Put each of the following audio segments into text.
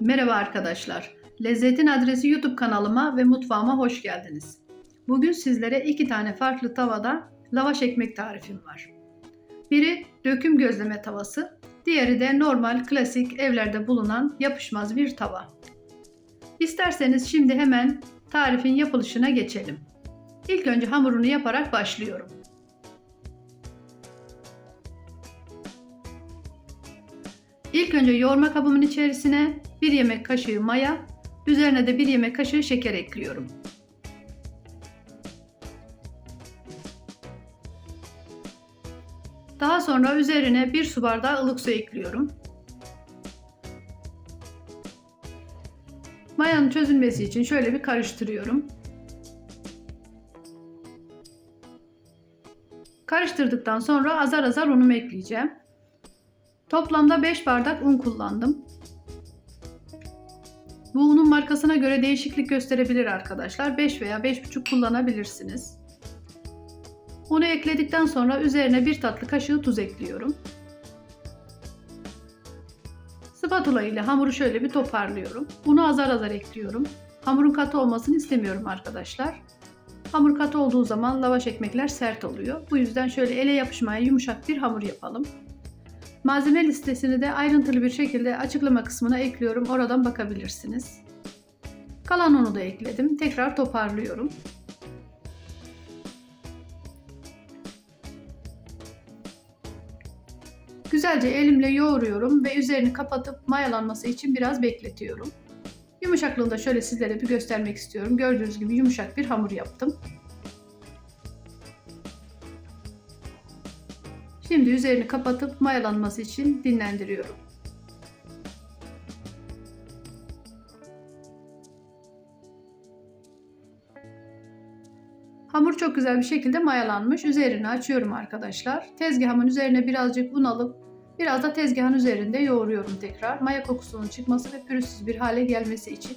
Merhaba arkadaşlar. Lezzetin Adresi YouTube kanalıma ve mutfağıma hoş geldiniz. Bugün sizlere iki tane farklı tavada lavaş ekmek tarifim var. Biri döküm gözleme tavası, diğeri de normal klasik evlerde bulunan yapışmaz bir tava. İsterseniz şimdi hemen tarifin yapılışına geçelim. İlk önce hamurunu yaparak başlıyorum. İlk önce yoğurma kabımın içerisine 1 yemek kaşığı maya, üzerine de 1 yemek kaşığı şeker ekliyorum. Daha sonra üzerine 1 su bardağı ılık su ekliyorum. Mayanın çözülmesi için şöyle bir karıştırıyorum. Karıştırdıktan sonra azar azar unumu ekleyeceğim. Toplamda 5 bardak un kullandım. Bu unun markasına göre değişiklik gösterebilir arkadaşlar. 5 veya 5,5 kullanabilirsiniz. Unu ekledikten sonra üzerine bir tatlı kaşığı tuz ekliyorum. Spatula ile hamuru şöyle bir toparlıyorum. Unu azar azar ekliyorum. Hamurun katı olmasını istemiyorum arkadaşlar. Hamur katı olduğu zaman lavaş ekmekler sert oluyor. Bu yüzden şöyle ele yapışmaya yumuşak bir hamur yapalım. Malzeme listesini de ayrıntılı bir şekilde açıklama kısmına ekliyorum. Oradan bakabilirsiniz. Kalan unu da ekledim. Tekrar toparlıyorum. Güzelce elimle yoğuruyorum ve üzerini kapatıp mayalanması için biraz bekletiyorum. Yumuşaklığını da şöyle sizlere bir göstermek istiyorum. Gördüğünüz gibi yumuşak bir hamur yaptım. Şimdi üzerini kapatıp mayalanması için dinlendiriyorum. Hamur çok güzel bir şekilde mayalanmış. Üzerini açıyorum arkadaşlar. Tezgahımın üzerine birazcık un alıp biraz da tezgahın üzerinde yoğuruyorum tekrar. Maya kokusunun çıkması ve pürüzsüz bir hale gelmesi için.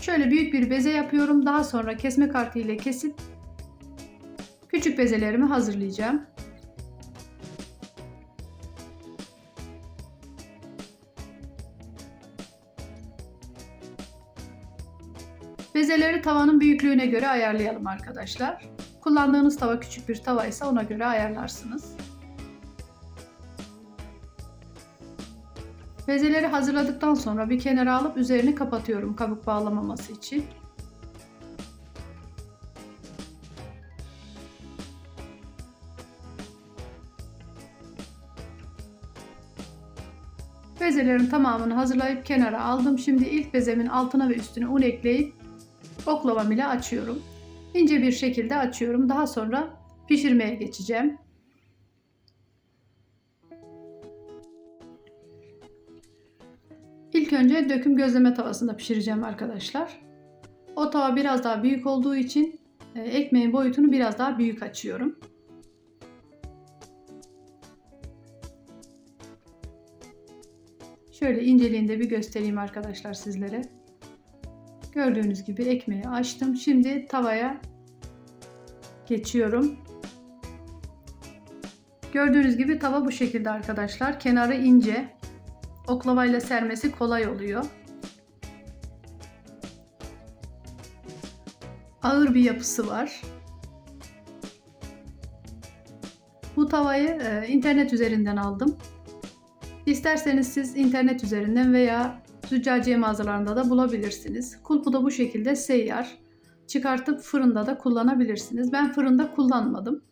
Şöyle büyük bir beze yapıyorum. Daha sonra kesme kartı ile kesip küçük bezelerimi hazırlayacağım. Bezeleri tavanın büyüklüğüne göre ayarlayalım arkadaşlar. Kullandığınız tava küçük bir tava ise ona göre ayarlarsınız. Bezeleri hazırladıktan sonra bir kenara alıp üzerini kapatıyorum kabuk bağlamaması için. Bezelerin tamamını hazırlayıp kenara aldım. Şimdi ilk bezemin altına ve üstüne un ekleyip oklavam ile açıyorum. İnce bir şekilde açıyorum. Daha sonra pişirmeye geçeceğim. İlk önce döküm gözleme tavasında pişireceğim arkadaşlar. O tava biraz daha büyük olduğu için e, ekmeğin boyutunu biraz daha büyük açıyorum. Şöyle inceliğinde bir göstereyim arkadaşlar sizlere. Gördüğünüz gibi ekmeği açtım. Şimdi tavaya geçiyorum. Gördüğünüz gibi tava bu şekilde arkadaşlar. Kenarı ince. Oklavayla sermesi kolay oluyor. Ağır bir yapısı var. Bu tavayı e, internet üzerinden aldım. İsterseniz siz internet üzerinden veya züccaciye mağazalarında da bulabilirsiniz. Kulpu da bu şekilde seyyar. Çıkartıp fırında da kullanabilirsiniz. Ben fırında kullanmadım.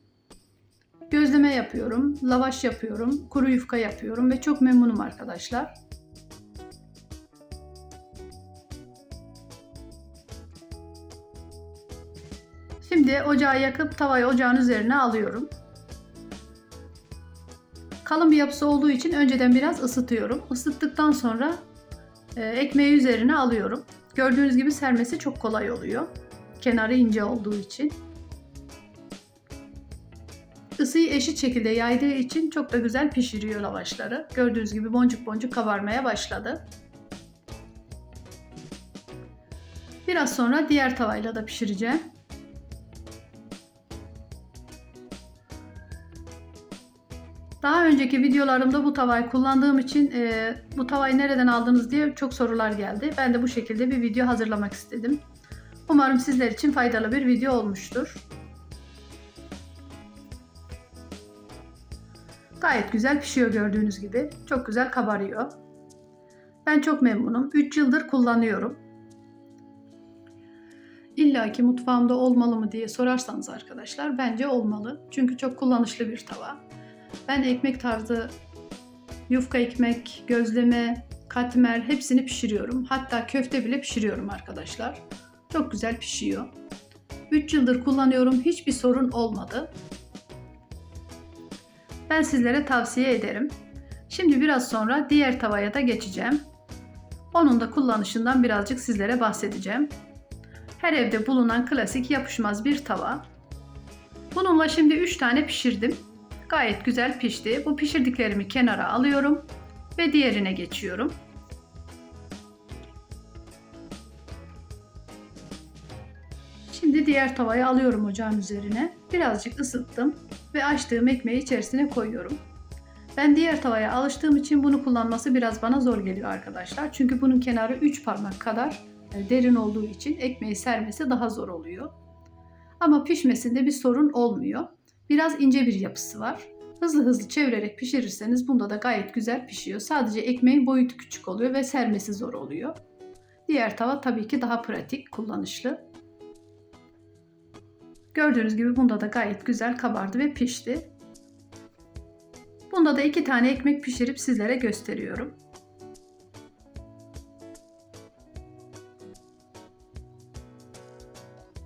Gözleme yapıyorum, lavaş yapıyorum, kuru yufka yapıyorum ve çok memnunum arkadaşlar. Şimdi ocağı yakıp tavayı ocağın üzerine alıyorum. Kalın bir yapısı olduğu için önceden biraz ısıtıyorum. Isıttıktan sonra ekmeği üzerine alıyorum. Gördüğünüz gibi sermesi çok kolay oluyor. Kenarı ince olduğu için. Isıyı eşit şekilde yaydığı için çok da güzel pişiriyor lavaşları. Gördüğünüz gibi boncuk boncuk kabarmaya başladı. Biraz sonra diğer tavayla da pişireceğim. Daha önceki videolarımda bu tavayı kullandığım için e, bu tavayı nereden aldınız diye çok sorular geldi. Ben de bu şekilde bir video hazırlamak istedim. Umarım sizler için faydalı bir video olmuştur. Gayet güzel pişiyor gördüğünüz gibi. Çok güzel kabarıyor. Ben çok memnunum. 3 yıldır kullanıyorum. İlla ki mutfağımda olmalı mı diye sorarsanız arkadaşlar bence olmalı. Çünkü çok kullanışlı bir tava. Ben ekmek tarzı yufka ekmek, gözleme, katmer hepsini pişiriyorum. Hatta köfte bile pişiriyorum arkadaşlar. Çok güzel pişiyor. 3 yıldır kullanıyorum. Hiçbir sorun olmadı. Ben sizlere tavsiye ederim. Şimdi biraz sonra diğer tavaya da geçeceğim. Onun da kullanışından birazcık sizlere bahsedeceğim. Her evde bulunan klasik yapışmaz bir tava. Bununla şimdi 3 tane pişirdim. Gayet güzel pişti. Bu pişirdiklerimi kenara alıyorum ve diğerine geçiyorum. Şimdi diğer tavayı alıyorum ocağın üzerine. Birazcık ısıttım ve açtığım ekmeği içerisine koyuyorum. Ben diğer tavaya alıştığım için bunu kullanması biraz bana zor geliyor arkadaşlar. Çünkü bunun kenarı 3 parmak kadar derin olduğu için ekmeği sermesi daha zor oluyor. Ama pişmesinde bir sorun olmuyor. Biraz ince bir yapısı var. Hızlı hızlı çevirerek pişirirseniz bunda da gayet güzel pişiyor. Sadece ekmeğin boyutu küçük oluyor ve sermesi zor oluyor. Diğer tava tabii ki daha pratik, kullanışlı. Gördüğünüz gibi bunda da gayet güzel kabardı ve pişti. Bunda da iki tane ekmek pişirip sizlere gösteriyorum.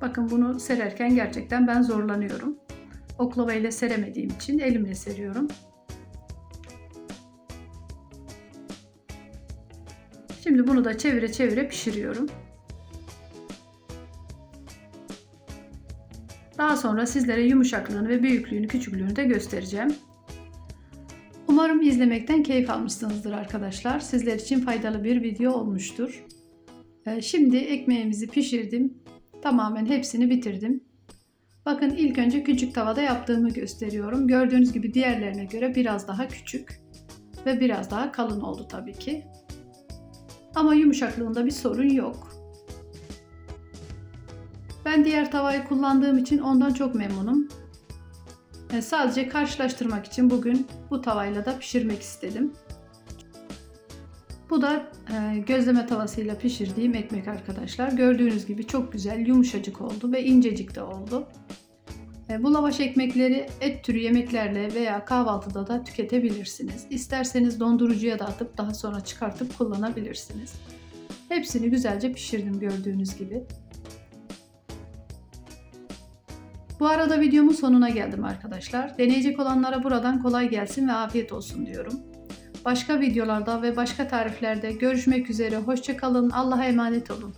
Bakın bunu sererken gerçekten ben zorlanıyorum. Oklava ile seremediğim için elimle seriyorum. Şimdi bunu da çevire çevire pişiriyorum. Daha sonra sizlere yumuşaklığını ve büyüklüğünü, küçüklüğünü de göstereceğim. Umarım izlemekten keyif almışsınızdır arkadaşlar. Sizler için faydalı bir video olmuştur. Ee, şimdi ekmeğimizi pişirdim. Tamamen hepsini bitirdim. Bakın ilk önce küçük tavada yaptığımı gösteriyorum. Gördüğünüz gibi diğerlerine göre biraz daha küçük ve biraz daha kalın oldu tabii ki. Ama yumuşaklığında bir sorun yok. Ben diğer tavayı kullandığım için ondan çok memnunum. E, sadece karşılaştırmak için bugün bu tavayla da pişirmek istedim. Bu da e, gözleme tavasıyla pişirdiğim ekmek arkadaşlar. Gördüğünüz gibi çok güzel, yumuşacık oldu ve incecik de oldu. E, bu lavaş ekmekleri et türü yemeklerle veya kahvaltıda da tüketebilirsiniz. İsterseniz dondurucuya da atıp daha sonra çıkartıp kullanabilirsiniz. Hepsini güzelce pişirdim gördüğünüz gibi. Bu arada videomun sonuna geldim arkadaşlar. Deneyecek olanlara buradan kolay gelsin ve afiyet olsun diyorum. Başka videolarda ve başka tariflerde görüşmek üzere. Hoşçakalın. Allah'a emanet olun.